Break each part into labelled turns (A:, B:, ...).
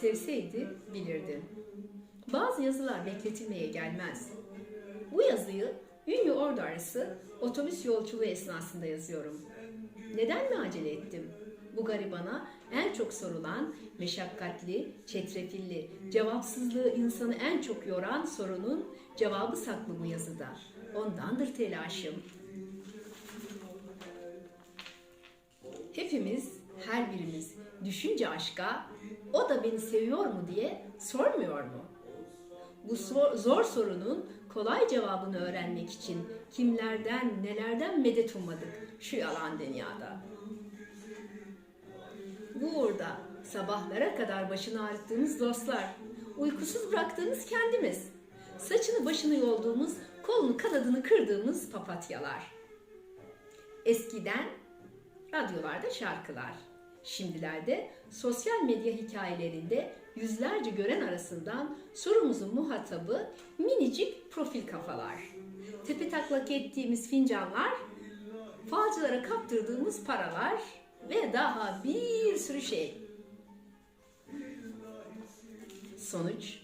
A: sevseydi bilirdi. Bazı yazılar bekletilmeye gelmez. Bu yazıyı Ünlü Ordu arası otobüs yolculuğu esnasında yazıyorum. Neden mi acele ettim? Bu garibana en çok sorulan, meşakkatli, çetrefilli, cevapsızlığı insanı en çok yoran sorunun cevabı saklı bu yazıda. Ondandır telaşım. Hepimiz, her birimiz düşünce aşka, o da beni seviyor mu diye sormuyor mu? Bu sor- zor sorunun kolay cevabını öğrenmek için kimlerden, nelerden medet ummadık şu yalan dünyada. Bu uğurda sabahlara kadar başını ağrıttığımız dostlar, uykusuz bıraktığımız kendimiz, saçını başını yolduğumuz, kolunu kanadını kırdığımız papatyalar. Eskiden radyolarda şarkılar, şimdilerde sosyal medya hikayelerinde yüzlerce gören arasından sorumuzun muhatabı minicik profil kafalar. Tepe taklak ettiğimiz fincanlar, falcılara kaptırdığımız paralar ve daha bir sürü şey. Sonuç,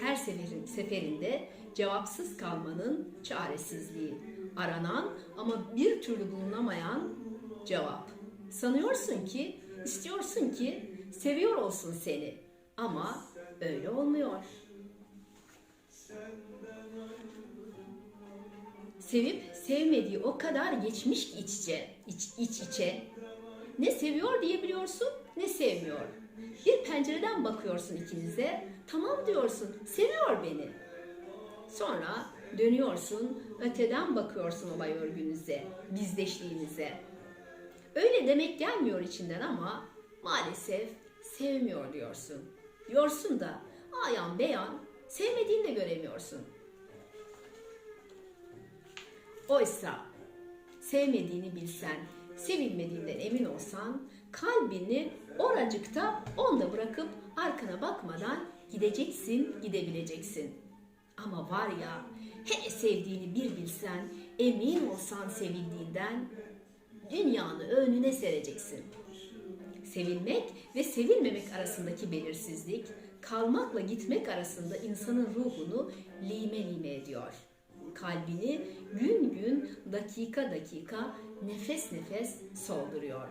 A: her seferin, seferinde cevapsız kalmanın çaresizliği. Aranan ama bir türlü bulunamayan cevap. Sanıyorsun ki, istiyorsun ki seviyor olsun seni ama öyle olmuyor. Sevip sevmediği o kadar geçmiş ki iç içe, iç, iç içe. Ne seviyor diyebiliyorsun ne sevmiyor. Bir pencereden bakıyorsun ikinize, tamam diyorsun, seviyor beni. Sonra dönüyorsun, öteden bakıyorsun olay örgünüze, bizdeşliğinize. Öyle demek gelmiyor içinden ama maalesef sevmiyor diyorsun. Diyorsun da ayan beyan sevmediğini de göremiyorsun. Oysa sevmediğini bilsen, sevilmediğinden emin olsan kalbini oracıkta onda bırakıp arkana bakmadan gideceksin, gidebileceksin. Ama var ya, hele sevdiğini bir bilsen, emin olsan sevildiğinden dünyanı önüne sereceksin. Sevilmek ve sevilmemek arasındaki belirsizlik, kalmakla gitmek arasında insanın ruhunu lime lime ediyor. Kalbini gün gün, dakika dakika, nefes nefes solduruyor.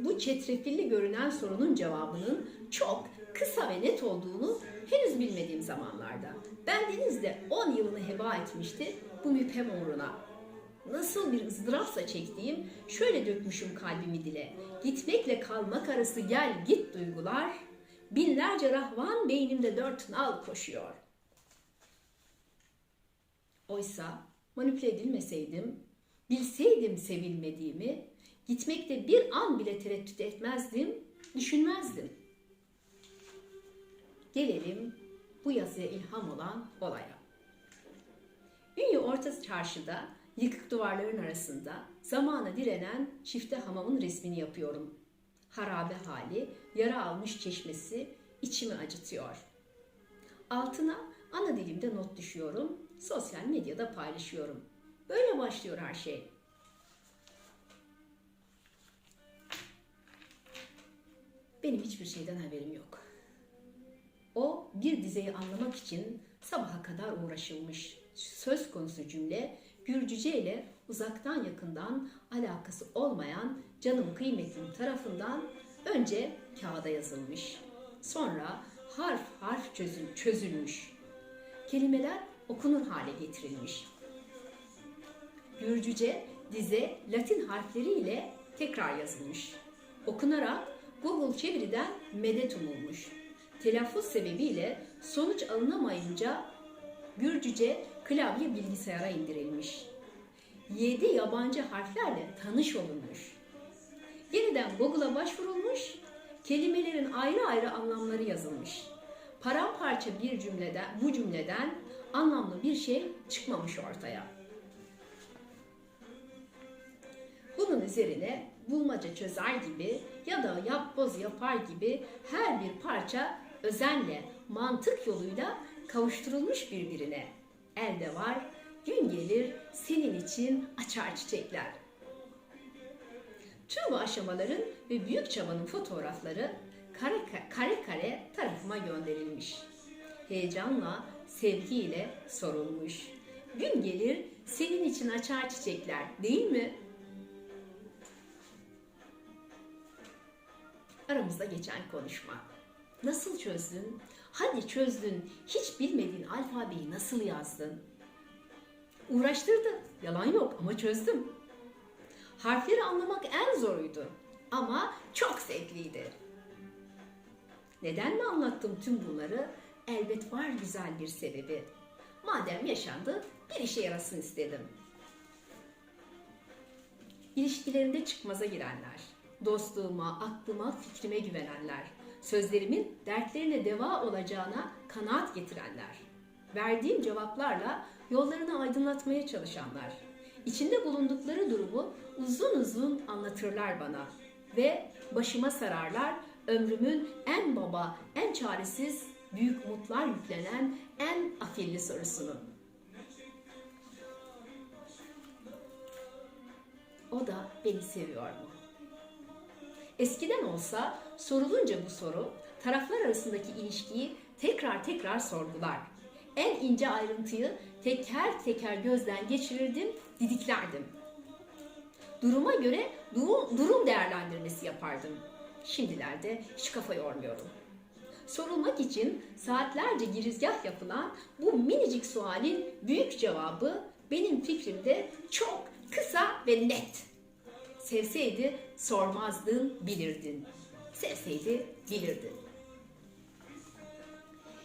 A: Bu çetrefilli görünen sorunun cevabının çok kısa ve net olduğunu henüz bilmediğim zamanlarda. Ben denizde 10 yılını heba etmişti bu müphem uğruna. Nasıl bir ızdırapsa çektiğim, şöyle dökmüşüm kalbimi dile. Gitmekle kalmak arası gel git duygular, binlerce rahvan beynimde dört nal koşuyor. Oysa manipüle edilmeseydim, bilseydim sevilmediğimi, gitmekte bir an bile tereddüt etmezdim, düşünmezdim. Gelelim bu yazıya ilham olan olaya. Ünlü Orta Çarşı'da yıkık duvarların arasında zamana direnen çifte hamamın resmini yapıyorum. Harabe hali, yara almış çeşmesi içimi acıtıyor. Altına ana dilimde not düşüyorum, sosyal medyada paylaşıyorum. Böyle başlıyor her şey. Benim hiçbir şeyden haberim yok. O bir dizeyi anlamak için sabaha kadar uğraşılmış. Söz konusu cümle Gürcüce ile uzaktan yakından alakası olmayan canım kıymetlim tarafından önce kağıda yazılmış. Sonra harf harf çözül, çözülmüş. Kelimeler okunur hale getirilmiş. Gürcüce dize Latin harfleriyle tekrar yazılmış. Okunarak Google çeviriden medet umulmuş. Telaffuz sebebiyle sonuç alınamayınca Gürcüce klavye bilgisayara indirilmiş. Yedi yabancı harflerle tanış olunmuş. Yeniden Google'a başvurulmuş, kelimelerin ayrı ayrı anlamları yazılmış. Paramparça bir cümleden, bu cümleden anlamlı bir şey çıkmamış ortaya. Bunun üzerine bulmaca çözer gibi ya da yapboz yapar gibi her bir parça özenle, mantık yoluyla kavuşturulmuş birbirine. Elde var, gün gelir senin için açar çiçekler. Tüm bu aşamaların ve büyük çabanın fotoğrafları kare kare, kare tarafıma gönderilmiş. Heyecanla, sevgiyle sorulmuş. Gün gelir senin için açar çiçekler değil mi? Aramızda geçen konuşma. Nasıl çözdün? Hadi çözdün. Hiç bilmediğin alfabeyi nasıl yazdın? Uğraştırdı. Yalan yok ama çözdüm. Harfleri anlamak en zoruydu. Ama çok zevkliydi. Neden mi anlattım tüm bunları? Elbet var güzel bir sebebi. Madem yaşandı, bir işe yarasın istedim. İlişkilerinde çıkmaza girenler, dostluğuma, aklıma, fikrime güvenenler, sözlerimin dertlerine deva olacağına kanaat getirenler, verdiğim cevaplarla yollarını aydınlatmaya çalışanlar, içinde bulundukları durumu uzun uzun anlatırlar bana ve başıma sararlar ömrümün en baba, en çaresiz, büyük umutlar yüklenen en afilli sorusunu. O da beni seviyor mu? Eskiden olsa sorulunca bu soru taraflar arasındaki ilişkiyi tekrar tekrar sorgular. En ince ayrıntıyı teker teker gözden geçirirdim, didiklerdim. Duruma göre durum, değerlendirmesi yapardım. Şimdilerde hiç kafa yormuyorum. Sorulmak için saatlerce girizgah yapılan bu minicik sualin büyük cevabı benim fikrimde çok kısa ve net. Sevseydi sormazdın, bilirdin. Sevseydi bilirdin.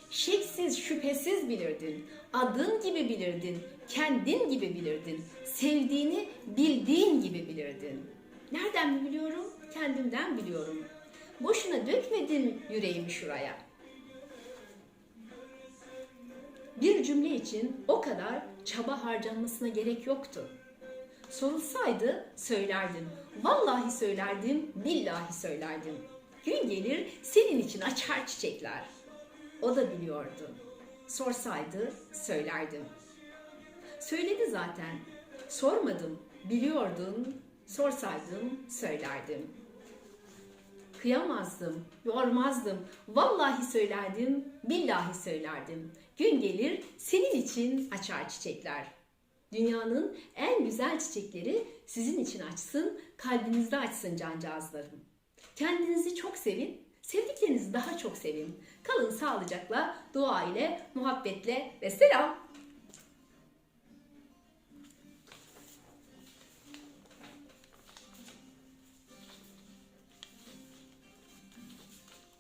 A: Şeksiz, şüphesiz bilirdin. Adın gibi bilirdin. Kendin gibi bilirdin. Sevdiğini bildiğin gibi bilirdin. Nereden mi biliyorum? Kendimden biliyorum. Boşuna dökmedim yüreğimi şuraya. Bir cümle için o kadar çaba harcanmasına gerek yoktu. Sorulsaydı söylerdim. Vallahi söylerdim, billahi söylerdim. Gün gelir senin için açar çiçekler. O da biliyordu. Sorsaydı söylerdim. Söyledi zaten. Sormadım, biliyordun. Sorsaydım söylerdim. Kıyamazdım, yormazdım. Vallahi söylerdim, billahi söylerdim. Gün gelir senin için açar çiçekler. Dünyanın en güzel çiçekleri sizin için açsın, kalbinizde açsın cancağızlarım. Kendinizi çok sevin, sevdiklerinizi daha çok sevin. Kalın sağlıcakla, dua ile, muhabbetle ve selam.